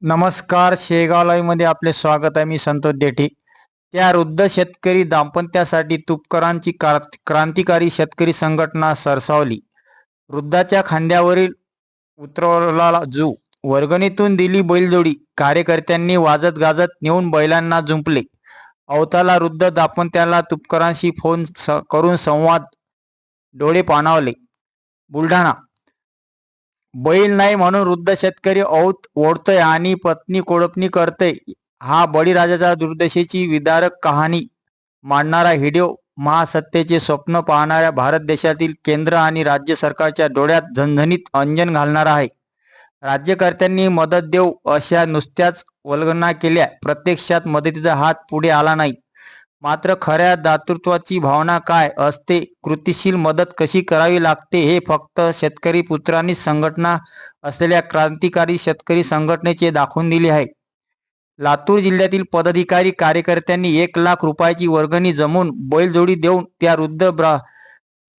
नमस्कार शेगाव आपले स्वागत आहे. मी संतोष देठी. त्या वृद्ध शेतकरी दाम्पत्यासाठी तुपकरांची क्रांतिकारी शेतकरी संघटना सरसावली. वृद्धाच्या खांद्यावरील उतरवला जू. वर्गणीतून दिली बैलजोडी. कार्यकर्त्यांनी वाजत गाजत नेऊन बैलांना जुंपले अवताला वृद्ध दाम्पत्याला तुपकरांशी फोन स- करून संवाद डोळे पाणावले. बुलढाणा बैल नाही म्हणून वृद्ध शेतकरी औत ओढतोय आणि पत्नी कोळपणी करतोय. हा बळीराजाच्या दुर्दशेची विदारक कहाणी. मांडणारा व्हिडिओ महासत्तेचे स्वप्न पाहणाऱ्या भारत देशातील केंद्र आणि राज्य सरकारच्या डोळ्यात झणझणीत अंजन घालणारा आहे. राज्यकर्त्यांनी मदत देऊ अशा नुसत्याच वल्गना केल्या. प्रत्यक्षात मदतीचा हात पुढे आला नाही. मात्र खऱ्या दातृत्वाची भावना काय असते? कृतीशील मदत कशी करावी लागते? हे फक्त शेतकरी पुत्रांनी संघटना असलेल्या क्रांतिकारी शेतकरी संघटनेचे दाखवून दिले आहे. लातूर जिल्ह्यातील पदाधिकारी कार्यकर्त्यांनी एक लाख रुपयाची वर्गणी जमून बैलजोडी देऊन त्या वृद्ध ब्रा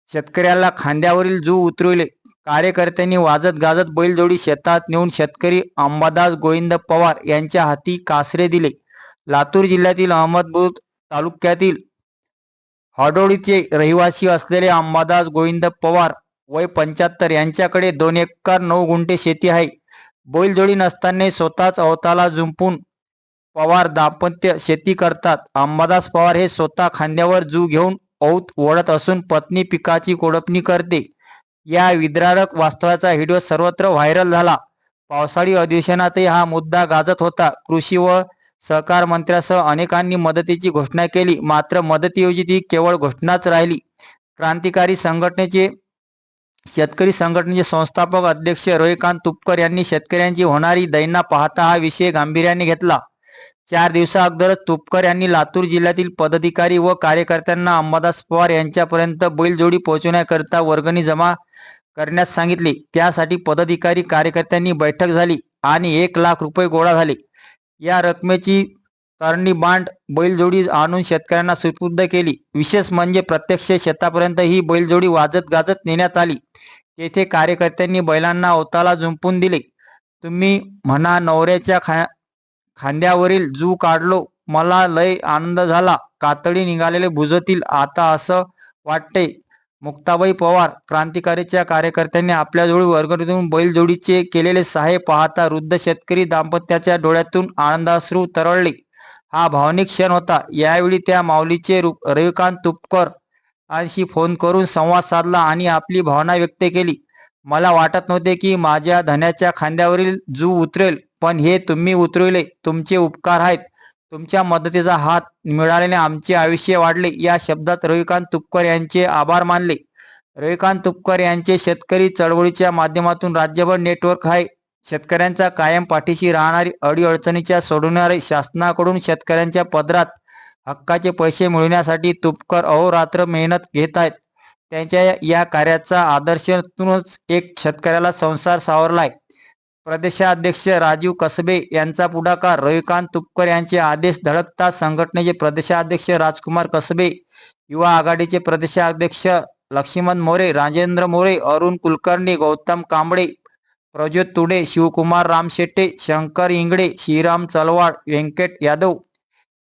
शेतकऱ्याला खांद्यावरील जू उतरविले. कार्यकर्त्यांनी वाजत गाजत बैलजोडी शेतात नेऊन शेतकरी अंबादास गोविंद पवार यांच्या हाती कासरे दिले. लातूर जिल्ह्यातील अहमदपूर तालुक्यातील हडोळीचे रहिवासी असलेले अंबादास गोविंद पवार वय पंच्याहत्तर यांच्याकडे दोन एकर नऊ गुंठे शेती आहे. बैलजोडी नसताना स्वतःच अवताला जुंपून पवार दाम्पत्य शेती करतात. अंबादास पवार हे स्वतः खांद्यावर जू घेऊन औत ओढत असून पत्नी पिकाची कोडपणी करते. या विद्रारक वास्तवाचा व्हिडिओ सर्वत्र व्हायरल झाला. पावसाळी अधिवेशनातही हा मुद्दा गाजत होता. कृषी व सहकार मंत्र्यासह अनेकांनी मदतीची घोषणा केली. मात्र मदतीऐवजी ती केवळ घोषणाच राहिली. क्रांतिकारी संघटनेचे शेतकरी संघटनेचे संस्थापक अध्यक्ष रोहिकांत तुपकर यांनी शेतकऱ्यांची होणारी दैना पाहता हा विषय गांभीर्याने घेतला. चार दिवसा अगोदरच तुपकर यांनी लातूर जिल्ह्यातील पदाधिकारी व कार्यकर्त्यांना अंबादास पवार यांच्यापर्यंत बैलजोडी पोहोचवण्याकरिता वर्गणी जमा करण्यास सांगितले. त्यासाठी पदाधिकारी कार्यकर्त्यांनी बैठक झाली आणि एक लाख रुपये गोळा झाले. या रकमेची तरणी बांड बैलजोडी आणून शेतकऱ्यांना सुपूर्द केली. विशेष म्हणजे प्रत्यक्ष शेतापर्यंत ही बैलजोडी वाजत गाजत नेण्यात आली. तेथे कार्यकर्त्यांनी बैलांना ओताला जुंपून दिले. तुम्ही म्हणा नवऱ्याच्या खा खांद्यावरील जू काढलो मला लय आनंद झाला. कातडी निघालेले भुजतील. आता असं वाटते मुक्ताबाई पवार क्रांतिकारीच्या कार्यकर्त्यांनी आपल्या जोडी वर्गणीतून बैलजोडीचे केलेले सहाय्य पाहता वृद्ध शेतकरी दाम्पत्याच्या डोळ्यातून आनंदाश्रू तरळले. हा भावनिक क्षण होता. यावेळी त्या माऊलीचे रविकांत तुपकर यांशी फोन करून संवाद साधला आणि आपली भावना व्यक्त केली. मला वाटत नव्हते की माझ्या धन्याच्या खांद्यावरील जू उतरेल पण हे तुम्ही उतरविले. तुमचे उपकार आहेत. तुमच्या मदतीचा हात मिळाल्याने आमचे आयुष्य वाढले. या शब्दात रविकांत तुपकर यांचे आभार मानले. रविकांत तुपकर यांचे शेतकरी चळवळीच्या माध्यमातून राज्यभर नेटवर्क आहे. शेतकऱ्यांचा कायम पाठीशी राहणारी अडीअडचणीच्या सोडवणारे शासनाकडून शेतकऱ्यांच्या पदरात हक्काचे पैसे मिळवण्यासाठी तुपकर अहोरात्र मेहनत घेत आहेत. त्यांच्या या कार्याचा आदर्शातूनच एक शेतकऱ्याला संसार सावरलाय. प्रदेशाध्यक्ष राजीव कसबे यांचा पुढाकार. रविकांत तुपकर यांचे आदेश धडकता संघटनेचे प्रदेशाध्यक्ष राजकुमार कसबे युवा आघाडीचे प्रदेशाध्यक्ष लक्ष्मण मोरे राजेंद्र मोरे अरुण कुलकर्णी गौतम कांबळे प्रज्योत तुडे शिवकुमार रामशेट्टे शंकर इंगडे श्रीराम चलवाड व्यंकट यादव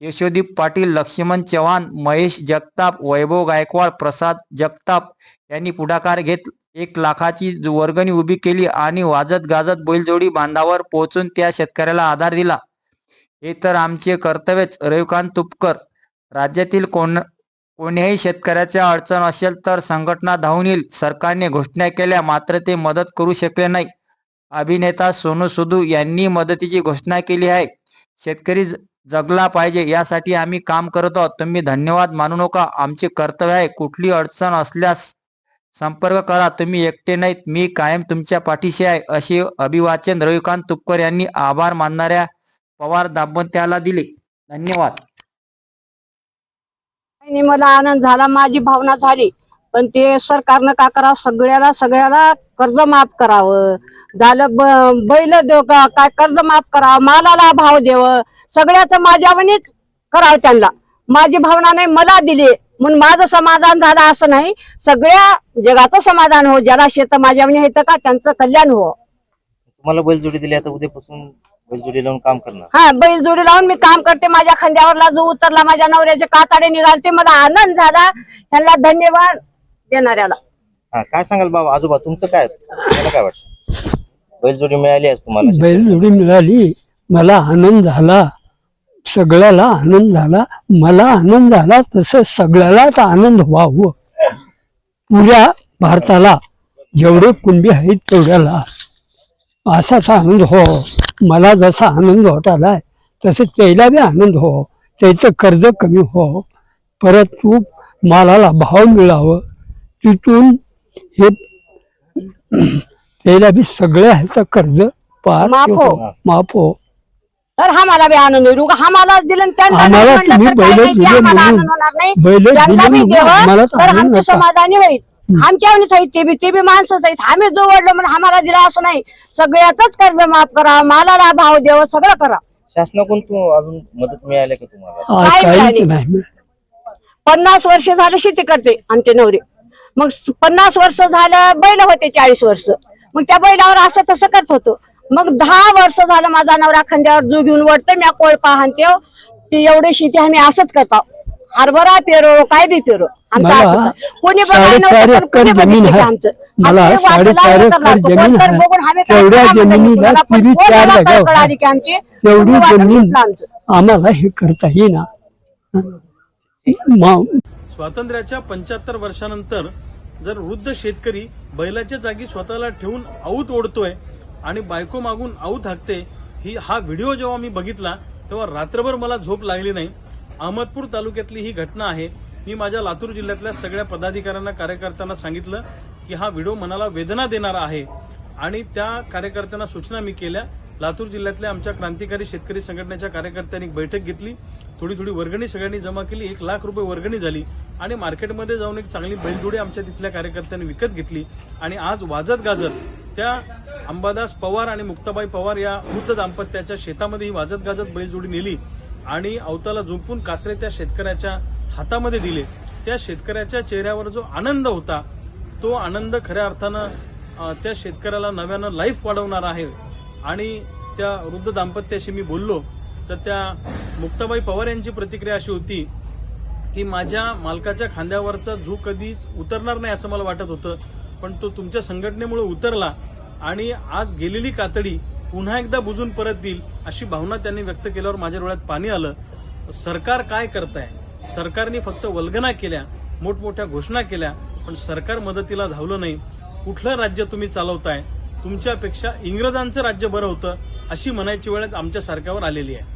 यशोदीप पाटील लक्ष्मण चव्हाण महेश जगताप वैभव गायकवाड प्रसाद जगताप यांनी पुढाकार घेत एक लाखाची वर्गणी उभी केली आणि वाजत गाजत बैलजोडी बांधावर पोहोचून त्या शेतकऱ्याला आधार दिला. हे तर आमचे कर्तव्यच रविकांत तुपकर. राज्यातील कोण कोणीही शेतकऱ्याच्या अडचण असेल तर संघटना धावून येईल. सरकारने घोषणा केल्या मात्र ते मदत करू शकले नाही. अभिनेता सोनू सुधू यांनी मदतीची घोषणा केली आहे. शेतकरी जगला पाहिजे यासाठी आम्ही काम करत आहोत. तुम्ही धन्यवाद मानू नका. आमचे कर्तव्य आहे कुठली अडचण असल्यास संपर्क करा. तुम्ही एकटे नाहीत मी कायम तुमच्या पाठीशी आहे असे अभिवाचन रविकांत तुपकर यांनी आभार मानणाऱ्या पवार दाम्पत्याला दिले. धन्यवाद. आणि मला आनंद झाला माझी भावना झाली. पण ते सरकारनं का करावं? सगळ्याला सगळ्याला कर्ज माफ करावं. झालं बैल देव का? काय कर्ज माफ करावं? मालाला भाव देव? सगळ्याचं माझ्यावनीच करावं त्यांना. माझी भावना नाही मला दिली. म्हणून माझं समाधान झालं असं नाही. सगळ्या जगाचं समाधान हो ज्याला शेत माझ्यावनी येतं का त्यांचं कल्याण हो. तुम्हाला बैलजोडी दिली आता उद्यापासून बैलजोडी लावून काम करणार. हा बैल जोडी लावून मी काम करते. माझ्या खांद्यावरला जो उतरला माझ्या नवऱ्याचे काताडे निघालते मला आनंद झाला. त्यांना धन्यवाद देणाऱ्याला. हा काय सांगाल बाबा आजोबा तुमचं काय? तुम्हाला काय वाटतं? बैलजोडी मिळाली आज तुम्हाला? बैलजोडी मिळाली. मला आनंद झाला. सगळ्याला आनंद झाला. मला आनंद झाला तसं सगळ्यालाच आनंद व्हावं. पुऱ्या भारताला जेवढे कुणबी आहेत तेवढ्याला. असाच आनंद हो. मला जसा आनंद होत आलाय तसं त्याला बी आनंद हो. त्याचं कर्ज कमी हो. परत तू मालाला भाव मिळावं. तिथून हे त्याला बी सगळ्या ह्याचं कर्ज पार माफ हो. तर हा मला बी आनंद होईल उगा हा मला दिलं आणि त्यांना नाही आम्हाला म्हणलं तुम्ही तर काय बैल नाही, ते दिले आम्हाला म्हणून. आनंद होणार नाही. बैल दिले बी म्हणून तर आनंद. समाधानी होईल. आमच्यावरच आहेत ते बी ते बी माणसंच आहेत. आम्ही जो वडलो म्हणून आम्हाला दिला असं नाही. सगळ्याच कर्ज माफ करा. मालाला भाव द्यावं सगळं करा. शासनाकडून तू अजून मदत मिळाली का तुम्हाला? आज काय काहीच मिळाली? नाही. पन्नास वर्ष झालं शेती करते आमचे नवरे. मग स- पन्नास वर्ष झालं बैल होते चाळीस वर्ष. मग त्या बैलावर असं तसं करत होतो. मग दहा वर्ष झालं माझा नवरा खांद्यावर जू घेऊन वळते मी कोळपा हाणते ती एवढी शेती आम्ही असंच करतो. हरभरा पेरो काय बी पेरो. आमचं. कोणी आम्हाला हे करता येईना. स्वातंत्र्याच्या पंच्याहत्तर वर्षानंतर जर वृद्ध शेतकरी बैलाच्या जागी स्वतःला ठेवून आऊत ओढतोय आणि बायको मागून आऊ थाकते ही हा व्हिडिओ जेव्हा मी बघितला तेव्हा रात्रभर मला झोप लागली नाही. अहमदपूर तालुक्यातली ही घटना आहे. मी माझ्या लातूर जिल्ह्यातल्या सगळ्या पदाधिकाऱ्यांना कार्यकर्त्यांना सांगितलं की हा व्हिडिओ मनाला वेदना देणारा आहे. आणि त्या कार्यकर्त्यांना सूचना मी केल्या. लातूर जिल्ह्यातल्या आमच्या क्रांतिकारी शेतकरी संघटनेच्या कार्यकर्त्यांनी एक बैठक घेतली. थोडी थोडी वर्गणी सगळ्यांनी जमा केली एक लाख रुपये वर्गणी झाली आणि मार्केटमध्ये जाऊन एक चांगली बैलजोडी आमच्या तिथल्या कार्यकर्त्यांनी विकत घेतली. आणि आज वाजत गाजत त्या अंबादास पवार आणि मुक्ताबाई पवार या वृद्ध दाम्पत्याच्या शेतामध्ये ही वाजत गाजत बैलजोडी नेली आणि अवताला झुंपून कासरे त्या शेतकऱ्याच्या हातामध्ये दिले. त्या शेतकऱ्याच्या चेहऱ्यावर जो आनंद होता तो आनंद खऱ्या अर्थानं त्या शेतकऱ्याला नव्यानं लाईफ वाढवणार आहे. आणि त्या वृद्ध दाम्पत्याशी मी बोललो तर त्या मुक्ताबाई पवार यांची प्रतिक्रिया अशी होती की माझ्या मालकाच्या खांद्यावरचा झू कधीच उतरणार नाही असं मला वाटत होतं. पण तो तुमच्या संघटनेमुळे उतरला आणि आज गेलेली कातडी पुन्हा एकदा बुजून परत देईल अशी भावना त्यांनी व्यक्त केल्यावर माझ्या डोळ्यात पाणी आलं. सरकार काय करत आहे सरकारने फक्त वल्गना केल्या मोठमोठ्या घोषणा केल्या पण सरकार मदतीला धावलं नाही. कुठलं राज्य तुम्ही चालवताय? तुमच्यापेक्षा इंग्रजांचं राज्य बरं होतं अशी म्हणायची वेळ आमच्या सारख्यावर आलेली आहे.